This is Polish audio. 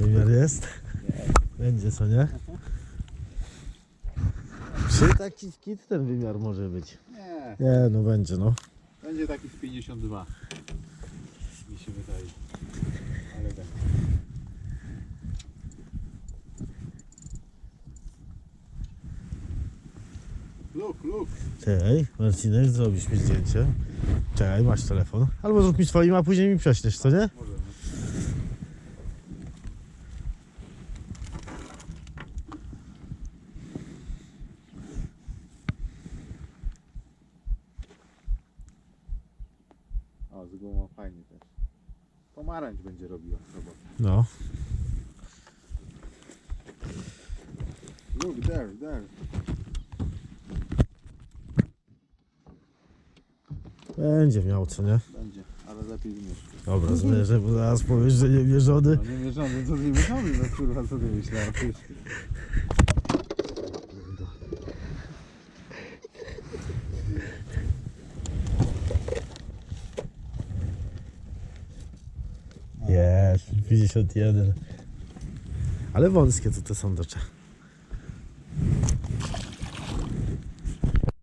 Wymiar jest? Będzie, co nie? Czy taki skit ten wymiar może być? Nie, Nie, no będzie, no. będzie taki z 52. Mi się wydaje. Ale tak. Luk, luk. Czekaj, Marcinek, zrobisz mi zdjęcie. Czekaj, masz telefon. Albo zrób mi swoim, a później mi prześlesz, co nie? Możemy. Z gumą fajnie też. Pomarańcz będzie robiła robotę. No. Look there, there. Będzie miał, co nie? Będzie, ale lepiej zmieszczę. Dobra, zmierzę, bo zaraz powiesz, że nie mierzony. No nie mierzony, co nie mierzony, no kurwa, co ty myślałeś? Jest, 51. Ale wąskie to te są docze.